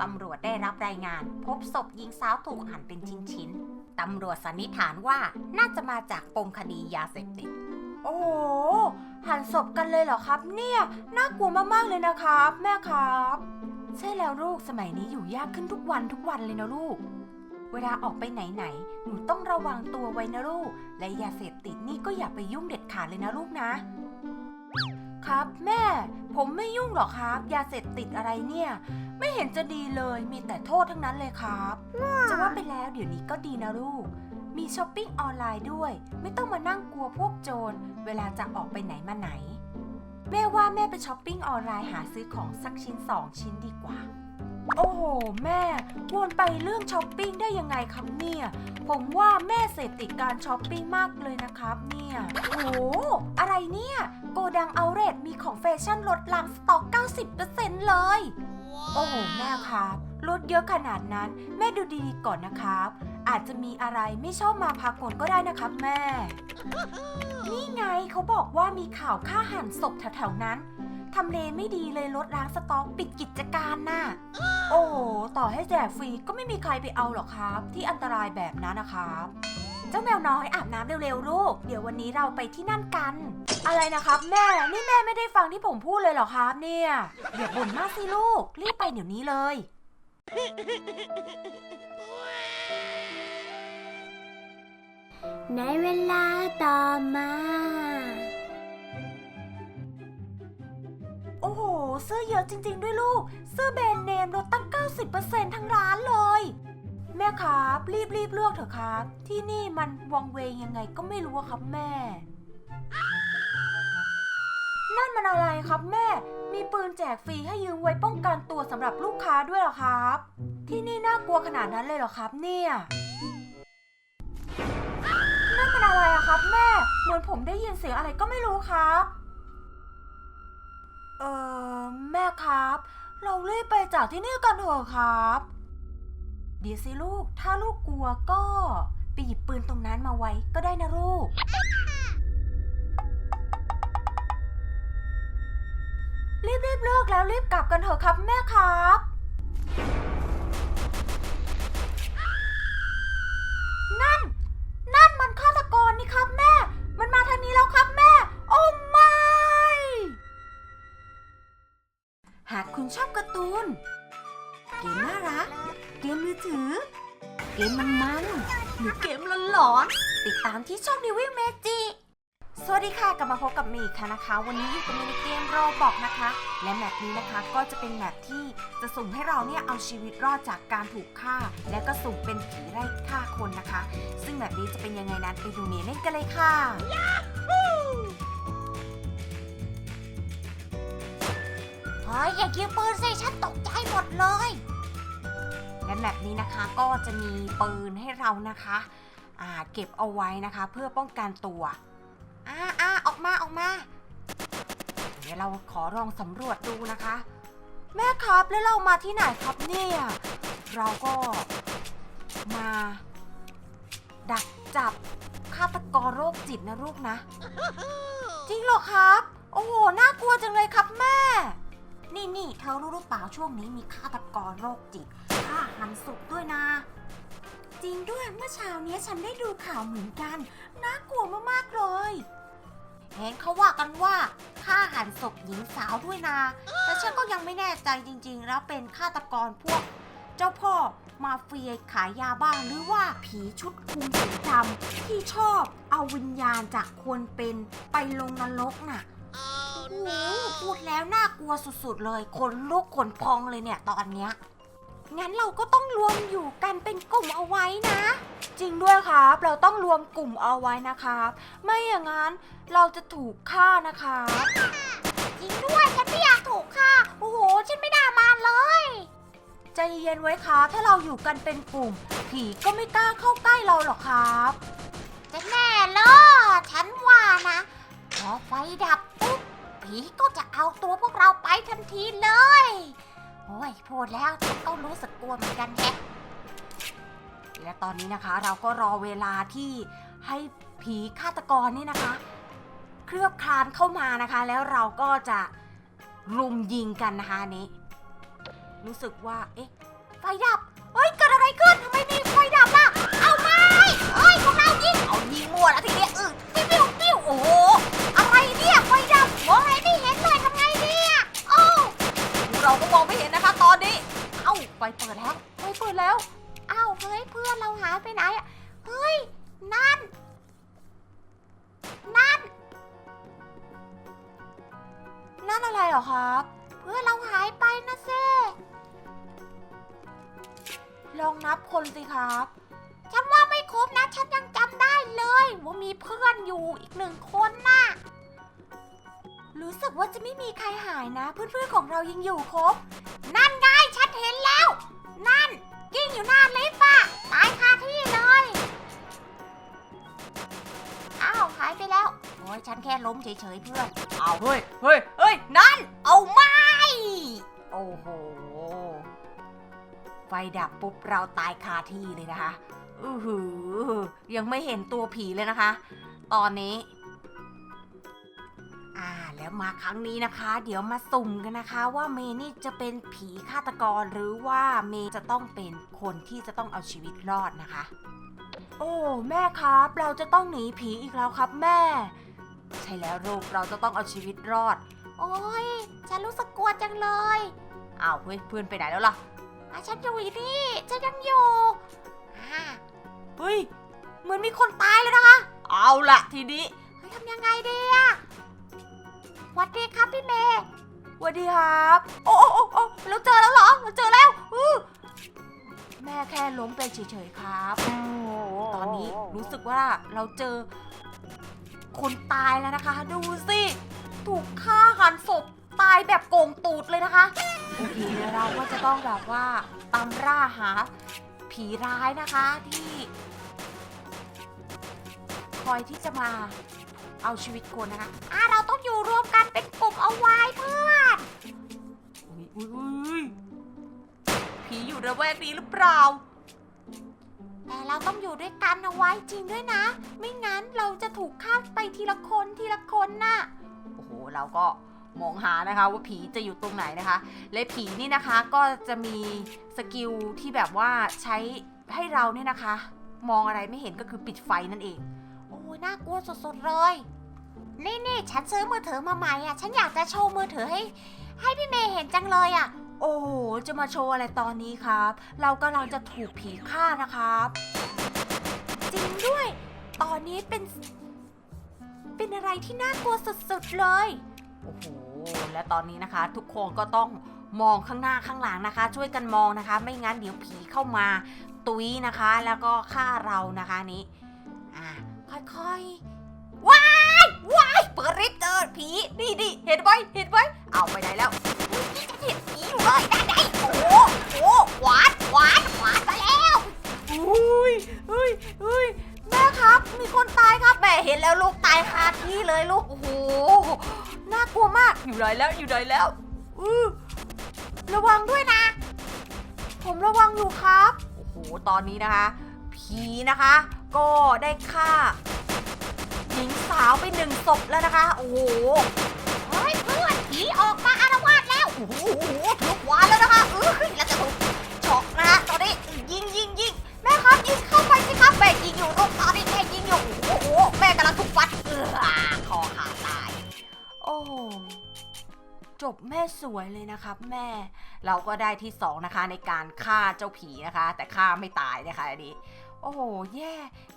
ตำรวจได้รับรายงาน พบศพหญิงสาวถูกหั่นเป็นชิ้นๆ ตำรวจสันนิษฐานว่าน่าจะมาจากปมคดียาเสพติด โอ้โห หั่นศพกันเลยเหรอครับ เนี่ย น่ากลัวมากๆเลยนะครับ แม่ครับ ใช่แล้วลูกสมัยนี้อยู่ยากขึ้นทุกวันทุกวันเลยนะลูก เวลาออกไปไหนๆ หนูต้องระวังตัวไว้นะลูก และยาเสพติดนี่ก็อย่าไปยุ่งเด็ดขาดเลยนะลูกนะ ครับแม่ ผมไม่ยุ่งหรอกครับ ยาเสพติดอะไรเนี่ย ไม่เห็นจะดีเลยมีแต่โทษทั้งนั้นเลยครับ จะว่าไปแล้วเดี๋ยวนี้ก็ดีนะลูก มีช้อปปิ้งออนไลน์ด้วย ไม่ต้องมานั่งกลัวพวกโจร เวลาจะออกไปไหนมาไหน แม่ว่าแม่ไปช้อปปิ้งออนไลน์หาซื้อของสักชิ้นสองชิ้นดีกว่า โอ้โห แม่วนไปเรื่องช้อปปิ้งได้ยังไงครับเนี่ย ผมว่าแม่เสพติดการช้อปปิ้งมากเลยนะครับเนี่ยโอ้อะไรเนี่ย โกดังเอาเรทมีของแฟชั่นลดลังสต็อก 90%เลย โอ้โห แม่ครับลดเยอะขนาดนั้น แม่ดูดีๆก่อนนะครับ อาจจะมีอะไรไม่ชอบมาพากลก็ได้นะครับแม่ นี่ไงเขาบอกว่ามีข่าวฆ่าหันศพแถวๆนั้น ทำเลไม่ดีเลยลดล้างสต็อกปิดกิจการน่ะ โอ้โหต่อให้แจกฟรีก็ไม่มีใครไปเอาหรอกครับ ที่อันตรายแบบนั้นนะครับ เจ้าแมวน้อยอาบน้ำเร็วๆลูก เดี๋ยววันนี้เราไปที่นั่นกัน อะไรนะครับ แม่ นี่แม่ไม่ได้ฟังที่ผมพูดเลยเหรอครับ เนี่ยอย่าบ่นมากสิลูก รีบไปเดี๋ยวนี้เลย ในเวลาต่อมา โอ้โห เสื้อเยอะจริง ๆ ด้วยลูก เสื้อแบรนด์เนมลดตั้ง 90%ทั้งร้านเลย แม่ครับ รีบรีบเลือกเถอะครับ ที่นี่มันวังเวงยังไงก็ไม่รู้อะครับแม่ นั่นมันอะไรครับแม่ มีปืนแจกฟรีให้ยืมไว้ป้องกันตัวสำหรับลูกค้าด้วยเหรอครับ ที่นี่น่ากลัวขนาดนั้นเลยเหรอครับเนี่ย นั่นมันอะไรอะครับแม่ เหมือนผมได้ยินเสียงอะไรก็ไม่รู้ครับ เออแม่ครับ เรารีบไปจากที่นี่กันเถอะครับ เดี๋ยวสิลูก ถ้าลูกกลัวก็ไปหยิบปืนตรงนั้นมาไว้ก็ได้นะลูก รีบรีบๆเลิกแล้วรีบกลับกันเถอะครับแม่ครับ พบกับเมีอีกค่ะนะคะ วันนี้อยู่กับมินิเกมโรบอกนะคะ และแมปนี้นะคะก็จะเป็นแมปที่จะสุ่มให้เราเนี่ยเอาชีวิตรอดจากการถูกฆ่า และก็สุ่มเป็นผีไล่ฆ่าคนนะคะ ซึ่งแบบนี้จะเป็นยังไงนั้นไปดูเมย์เล่นกันเลยค่ะ เฮ้ยอย่าคิวปืนสิฉันตกใจหมดเลย และแมปนี้นะคะก็จะมีปืนให้เรานะคะเก็บเอาไว้นะคะเพื่อป้องกันตัวอ่าอ่า มาออกมา เดี๋ยวเราขอลองสำรวจดูนะคะ แม่ครับแล้วเรามาที่ไหนครับเนี่ย เราก็มา ดักจับฆาตกรโรคจิตนะลูกนะ จริงเหรอครับ โอ้โหน่ากลัวจังเลยครับแม่ นี่นี่เธอรู้หรือเปล่าช่วงนี้มีฆาตกรโรคจิตฆ่าหันศพด้วยนะจริงด้วยเมื่อเช้านี้ฉันได้ดูข่าวเหมือนกัน น่ากลัวมาก ๆ เลย เห็นเขาว่ากันว่าฆ่าหันศพหญิงสาวด้วยนะแต่ฉันก็ยังไม่แน่ใจจริงๆ แล้วเป็นฆาตกรพวก เจ้าพ่อมาเฟียขายยาบ้างหรือว่าผีชุดคุมสีดำที่ชอบเอาวิญญาณจากคนเป็นไปลงนรกน่ะโอ้โหพูดแล้วน่ากลัวสุดๆเลยขนลุกขนพองเลยเนี่ยตอนเนี้ย งั้นเราก็ต้องรวมอยู่กันเป็นกลุ่มเอาไว้นะ จริงด้วยครับ เราต้องรวมกลุ่มเอาไว้นะครับ ไม่อย่างนั้นเราจะถูกฆ่านะครับ จริงด้วยฉันไม่อยากถูกฆ่า โอ้โห ฉันไม่น่ามาเลยใจเย็นไว้ครับ ถ้าเราอยู่กันเป็นกลุ่ม ผีก็ไม่กล้าเข้าใกล้เราหรอกครับจะแน่เหรอฉันว่านะ พอไฟดับปุ๊บผีก็จะเอาตัวพวกเราไปทันทีเลย โอ้ยพูดแล้วก็รู้สึกกลัวเหมือนกันแฮะและตอนนี้นะคะเราก็รอเวลาที่ให้ผีฆาตกรนี่นะคะ เคลือบคลานเข้ามานะคะ แล้วเราก็จะรุมยิงกันนะคะนี้ รู้สึกว่า เอ๊ะ ไฟดับเฮ้ยเกิดอะไรขึ้นทำไมมีไฟดับล่ะ เอาไม่เอ้ยพวกเรายิงเอายิงมั่วแล้วทีเนี้ยอือปิ้วปิ้วปิ้วโอ้โหอะไรเนี่ยไฟดับมองอะไร ไฟเปิดแล้วไฟเปิดแล้วเอ้าเฮ้ยเพื่อนเราหายไปไหนอะเฮ้ยนั่น นั่น นั่นอะไรเหรอครับ เพื่อนเราหายไปนะเซ่ลองนับคนสิครับ ฉันว่าไม่ครบนะ ฉันยังจำได้เลย ว่ามีเพื่อนอยู่อีกหนึ่งคนน่ะ รู้สึกว่าจะไม่มีใครหายนะ เพื่อนๆของเรายังอยู่ครบ นั่นไงฉันเห็นแล้ว นั่นกิ้งอยู่หน้าลิฟต์อะตายคาที่เลยอ้าวหายไปแล้วโอ้ยฉันแค่ล้มเฉยๆเพื่อนเอาเฮ้ยเฮ้ยเฮ้ยนั่น เอาไม้โอ้โห ไฟดับปุ๊บเราตายคาที่เลยนะคะอือหือยังไม่เห็นตัวผีเลยนะคะ ตอนนี้อ่า แล้วมาครั้งนี้นะคะ เดี๋ยวมาสุ่มกันนะคะว่าเมย์นี่จะเป็นผีฆาตกรหรือว่าเมย์จะต้องเป็นคนที่จะต้องเอาชีวิตรอดนะคะ โอ้ แม่ครับ เราจะต้องหนีผีอีกแล้วครับแม่ ใช่แล้วลูกเราจะต้องเอาชีวิตรอด โอ้ยฉันรู้สึกกลัวจังเลยอ้าวเฮ้ยเพื่อนไปไหนแล้วล่ะอะฉันอยู่นี่ฉันยังอยู่อ่าเฮ้ยเหมือนมีคนตายเลยนะคะ เอาละทีนี้เฮ้ยทำยังไงดีอะ สวัสดีครับพี่เมย์สวัสดีครับ โอ้โอ้โอ้โอ้เราเจอแล้วเหรอเราเจอแล้วอือแม่แค่ล้มไปเฉยๆครับ ตอนนี้รู้สึกว่าเราเจอ คนตายแล้วนะคะ ดูสิถูกฆ่าหันศพตายแบบโกงตูดเลยนะคะโอเคเราก็จะต้องแบบว่าตามล่าหา ผีร้ายนะคะที่ คอยที่จะมา เอาชีวิตคนนะคะอ่าเราต้องอยู่รวมกันเป็นกลุ่มเอาไว้เพื่อนอุ้ยอุ้ยอุ้ยผีอยู่ระแวกนี้หรือเปล่า แต่เราต้องอยู่ด้วยกันเอาไว้จริงด้วยนะ ไม่งั้นเราจะถูกฆ่าไปทีละคนทีละคนน่ะ โอ้โห เราก็มองหานะคะว่าผีจะอยู่ตรงไหนนะคะ และผีนี่นะคะก็จะมีสกิลที่แบบว่าใช้ให้เราเนี่ยนะคะ มองอะไรไม่เห็นก็คือปิดไฟนั่นเอง โอ้ยน่ากลัวสุดๆเลย นี่นี่ฉันซื้อมือถือมาใหม่อะ ฉันอยากจะโชว์มือถือให้ ให้พี่เมย์เห็นจังเลยอะ โอ้โห จะมาโชว์อะไรตอนนี้ครับ เรากำลังจะถูกผีฆ่านะครับ จริงด้วย ตอนนี้เป็น เป็นอะไรที่น่ากลัวสุดๆเลย โอ้โห และตอนนี้นะคะ ทุกคนก็ต้องมองข้างหน้าข้างหลังนะคะ ช่วยกันมองนะคะ ไม่งั้นเดี๋ยวผีเข้ามา ตุยนะคะ แล้วก็ฆ่าเรานะคะนี้ อะค่อยๆว้ายว้ายเปิดริบเจอผีนี่ดิเห็นไหมเห็นไหมเอาไปไหนแล้วนี่จะเห็นผีอยู่เลยได้ได้โอ้โหโอ้หหวานหวานหวานมาแล้วอุ้ยอุ้ยอุ้ยแม่ครับ มีคนตายครับแม่เห็นแล้วลูกตายคาที่เลยลูกโอ้โหน่ากลัวมากอยู่ไหนแล้วอยู่ไหนแล้วอือระวังด้วยนะ ผมระวังอยู่ครับโอ้โหตอนนี้นะคะผีนะคะ ก็ได้ฆ่า หญิงสาวไปหนึ่งศพแล้วนะคะ โอ้โหเฮ้ยเพื่อนผีออกมาอารวาสแล้ว โอ้โหถูกวานแล้วนะคะเออแล้วจะถูกช็อกนะฮะตอนนี้ยิงยิงยิงแม่ครับยิงเข้าไปสิครับแม่ยิงอยู่ลูกตอนนี้แม่ยิงอยู่โอ้โหแม่กำลังถูกฟัดเออคอขาดตาย โอ้โหจบแม่สวยเลยนะครับแม่ เราก็ได้ที่สองนะคะในการฆ่าเจ้าผีนะคะ แต่ฆ่าไม่ตายนะคะอันนี้ โอ้โหแย่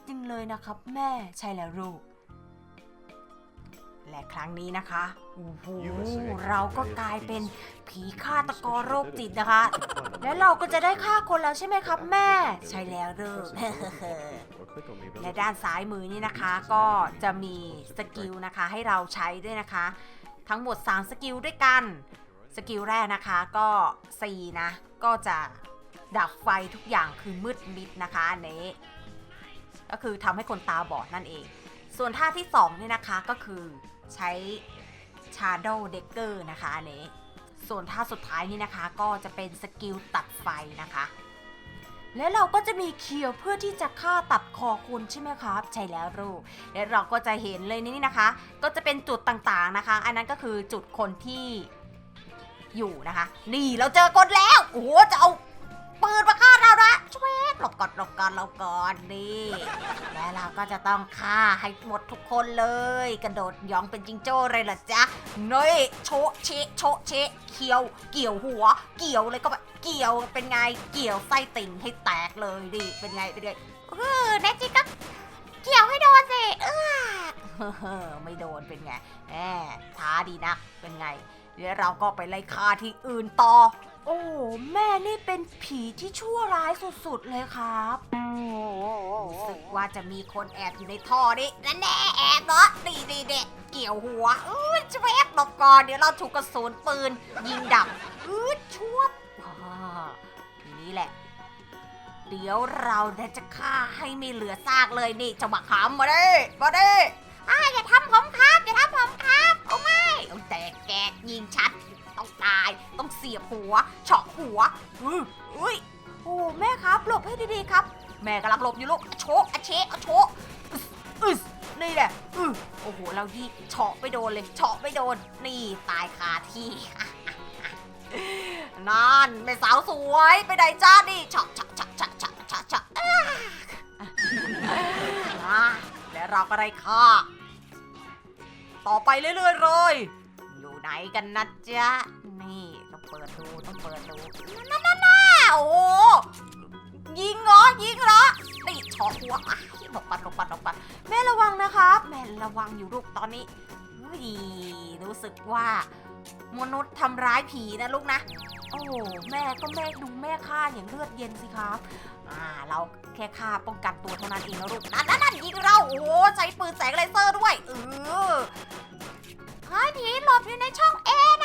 จริงเลยนะครับแม่ใช่แล้วลูก และครั้งนี้นะคะโอ้โหเราก็กลายเป็นผีฆาตกรโรคจิตนะคะ แล้วเราก็จะได้ฆ่าคนแล้วใช่ไหมครับแม่ ใช่แล้วลูกและด้านซ้ายมือนี่นะคะ ก็จะมีสกิลนะคะให้เราใช้ด้วยนะคะ ทั้งหมด 3 สกิลด้วยกัน สกิลแรกนะคะก็ C นะ ก็จะดับไฟทุกอย่างคือมืดมิดนะคะอันนี้ ก็คือทำให้คนตาบอดนั่นเอง ส่วนท่าที่2เนี่ยนะคะก็คือ ใช้ Shadow Dagger นะคะอันนี้ ส่วนท่าสุดท้ายนี่นะคะ ก็จะเป็นสกิลตัดไฟนะคะ และเราก็จะมีเคียวเพื่อที่จะฆ่าตัดคอคุณใช่ไหมครับ ใช่แล้วลูกและเราก็จะเห็นเลยนี่นะคะ ก็จะเป็นจุดต่างๆนะคะ อันนั้นก็คือจุดคนที่อยู่นะคะ นี่เราเจอคนแล้ว โอ้โหจะเอาปืนมาฆ่า ก่อนหลบก่อนหลบก่อนนี่และเราก็จะต้องฆ่าให้หมดทุกคนเลย กระโดดยองเป็นจิงโจ้เลยเหรอจ๊ะนี่โชะเชะโชะเชะเคียว เกี่ยวหัว เกี่ยวเลยก็แบบเกี่ยวเป็นไงเกี่ยวไส้ติ่งให้แตกเลยดิเป็นไงเป็นไงเออแนจิก็เกี่ยวให้โดนสิเออไม่โดนเป็นไงแหมท้าดีนะเป็นไงเดี๋ยวเราก็ไปไล่ฆ่าที่อื่นต่อ โอ้แม่นี่เป็นผีที่ชั่วร้ายสุดๆเลยครับรู้สึกว่าจะมีคนแอบอยู่ในท่อนี่นั่นแน่แอบเหรอดีดีเด็เกี่ยวหัวอือชวบหลบก่อนเดี๋ยวเราถูกกระสุนปืน ยิงดับอือชวบอ่าทีนี้แหละ เดี๋ยวเราจะฆ่าให้ไม่เหลือซากเลยนี่จะมาขำมาดิมาดิอ้าอย่าทำผมครับอย่าทำผมครับโอ้ไม่เอาแต่แกยิงชัดต้องตาย ต้องเสียบหัวเฉาะหัวอุ้ยอุ้ยโอ้แม่ครับหลบให้ดีๆครับ แม่กำลังหลบอยู่ลูกโชกอะเชะอะโชกอึสนี่แหละอือโอ้โหเรายี่เฉาะไม่โดนเลยเฉาะไม่โดน นี่ตายคาที่นั่นแม่สาวสวยไปไหนจ้านี่เฉาะเฉาะเฉาะเฉาะเฉาะเฉาะเฉาะแล้วเราก็ได้ค่าต่อไปเรื่อยๆเลยอยู่ไหนกันนะจ๊ะ นี่ต้องเปิดดูต้องเปิดดูนั่นนั่นน่ะโอ้ยิงเหรอยิงเหรอนี่ช็อตหัวอะหลบปัดหลบปัดหลบปัดแม่ระวังนะครับ แม่ระวังอยู่ลูกตอนนี้เฮ้ยรู้สึกว่ามนุษย์ทำร้ายผีนะลูกนะ โอ้แม่ก็แม่ดูแม่ฆ่าอย่างเลือดเย็นสิครับอ่าเราแค่ฆ่าป้องกันตัวเท่านั้นเองนะลูกนั่นนั่นยิงเราโอ้ใช้ปืนแสงเลเซอร์ด้วยเออเฮ้ยผีหลบอยู่ในช่องเอนะ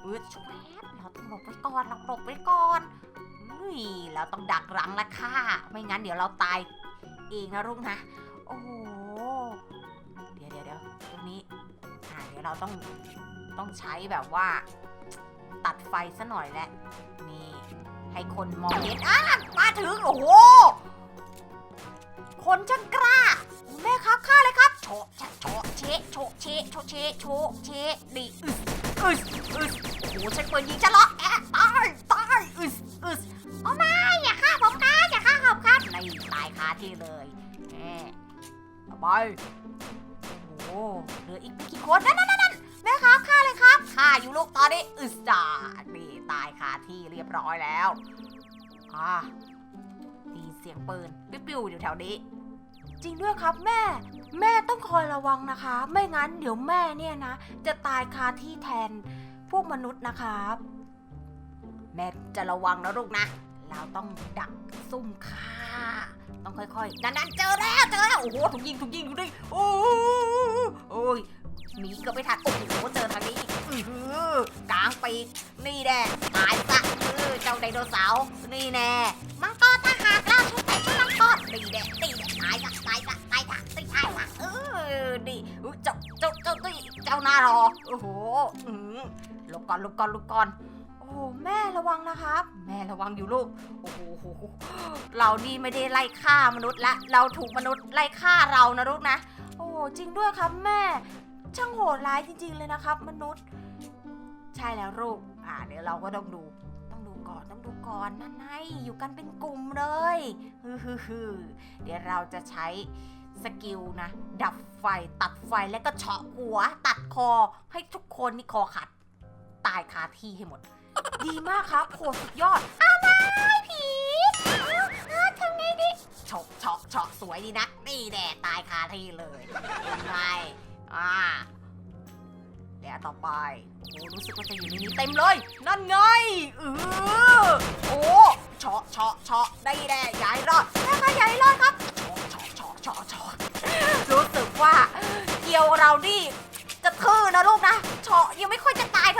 เออชวบเราต้องหลบไว้ก่อนเราหลบไว้ก่อนเฮ้ยเราต้องดักรังละค่ะ ไม่งั้นเดี๋ยวเราตายเองนะลูกนะ โอ้โห เดี๋ยวเดี๋ยวเดี๋ยวตรงนี้อ่าเดี๋ยวเราต้องต้องใช้แบบว่า ตัดไฟซะหน่อยแหละ นี่ ให้คนมองเห็นอะมาถึง โอ้โห คนช่างกล้า แม่ครับฆ่าเลยครับโชะโชะเชะโชะเชะโชะเชะโชะเชะดิอึอึอึ หใช้ปืนยิงฉันเหรอแอะตายตายอึสอึสโอ้ไม่อย่าฆ่าผมครับอย่าฆ่าผมครับนี่ตายคาที่เลยแหมต่อไปโอ้โหเหลืออีกไม่กี่คนนั่นนั่นนั่นแม่ครับฆ่าเลยครับฆ่าอยู่ลูกตอนนี้อึสจ่านี่ตายคาที่เรียบร้อยแล้วอ่าไดยินเสียงปืนปิ้วๆอยู่แถวนี้ จริงด้วยครับแม่ แม่ต้องคอยระวังนะคะ ไม่งั้นเดี๋ยวแม่เนี่ยนะ จะตายคาที่แทน พวกมนุษย์นะครับ แม่จะระวังนะลูกนะ เราต้องดักซุ่มฆ่า ต้องค่อยๆ นั่นๆ เจอแล้วเจอแล้ว โอ้โหถูกยิงถูกยิงถูกยิโอ้โอ้ยหนีก็ไม่ทัน โอ้โหเจอทางนี้อีกกลางปีก นี่แน่ตายซะเออเจ้าไดโนเสาร์ นี่แน่มังกรถ้าหากเราชุดแต่ชุดมังกรนี่แน่นี่แน่ตายซะตายซะตายซะตายซะเออนี่อุ๊ยเจ้าเจ้าเจ้าตีเจ้าหน้ารอ โอ้โหอื หลบก่อนหลบก่อนหลบก่อน โอ้แม่ระวังนะครับ แม่ระวังอยู่ลูก โอ้โหเรานี่ไม่ได้ไล่ฆ่ามนุษย์ละ เราถูกมนุษย์ไล่ฆ่าเรานะลูกนะ โอ้จริงด้วยครับแม่ ช่างโหดร้ายจริง ๆ เลยนะครับ มนุษย์ ใช่แล้วลูก อ่าเดี๋ยวเราก็ต้องดูต้องดูก่อนต้องดูก่อนนั่นไงอยู่กันเป็นกลุ่มเลยฮือฮือเดี๋ยวเราจะใช้สกิลนะ ดับไฟตัดไฟแล้วก็เฉาะหัว ตัดคอให้ทุกคนนี่คอขัดายคาที่ให้หมด ดีมากครับโหสุดยอดอ้าวไม่ผีอ้าวทำไงดีเฉาะเฉาะเฉาะสวยดีนะนี่แน่ตายคาที่เลยเป็นไงอ่าเดี๋ยวต่อไปโอ้รู้สึกว่าจะอยู่ในนี้เต็มเลย นั่นไงเออโอ้เฉาะเฉาะเฉาะได้แน่ยายรอดแม่คะยายรอดครับเฉาะเฉาะเฉาะเฉาะรู้สึกว่าเกียวเรานี่จะทื่อนะลูกนะเฉาะยังไม่ค่อยจะตายเท่า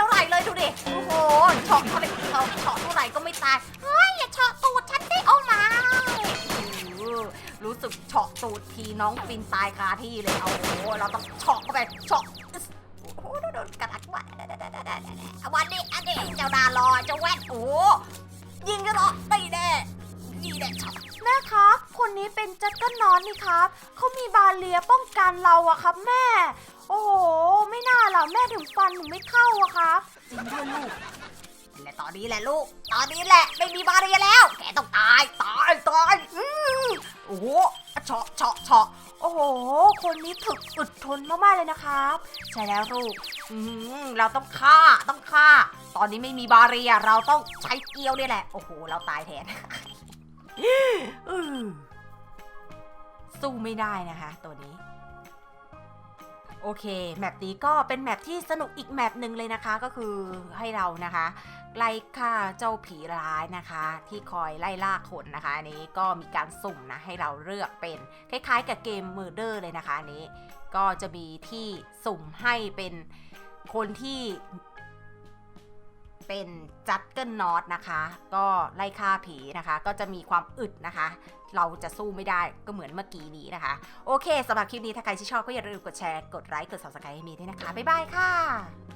น้องฟินตายคาที่เลยเอาโอ้โหเราต้องเฉาะเข้าไปเฉาะโอ้โหโดนกระดักว่าวันนี้อันนี้เจ้าดารอเจ้าแว่นโอ้ยิงกันเหรอตีแน่นี่แน่ช็อตแม่ครับ คนนี้เป็นจักรนอนนี่ครับเขามีบาเลียป้องกันเราอะครับ แม่ โอ้โหไม่น่าหรอแม่ถึงฟันหนูไม่เข้าอะครับจริงด้วยลูกและตอนนี้แหละลูก ตอนนี้แหละไม่มีบาเรียแล้ว แกต้องตาย ตาย ตาย โอ้โห เฉาะเฉาะเฉาะโอ้โห คนนี้ถึกอดทนมากๆเลยนะครับ ใช่แล้วลูกเราต้องฆ่าต้องฆ่า ตอนนี้ไม่มีบาเรียเราต้องใช้เกลียวนี่แหละ โอ้โห เราตายแทนสู้ไม่ได้นะคะ ตัวนี้ โอเค แมปนี้ก็เป็นแมปที่สนุกอีกแมปหนึ่งเลยนะคะก็คือให้เรานะคะไล่ฆ่าเจ้าผีร้ายนะคะ ที่คอยไล่ล่าคนนะคะอันนี้ก็มีการสุ่มนะให้เราเลือกเป็นคล้ายๆ กับเกมมือเดอร์เลยนะคะอันนี้ ก็จะมีที่สุ่มให้เป็นคนที่ เป็นจัดเกิลนอตนะคะ ก็ไล่ฆ่าผีนะคะ ก็จะมีความอึดนะคะ เราจะสู้ไม่ได้ก็เหมือนเมื่อกี้นี้นะคะ โอเคสำหรับคลิปนี้ถ้าใครที่ชอบก็อย่าลืมกดแชร์ กดไลค์ กด subscribe ให้มีด้วยนะคะ บ๊ายบายค่ะ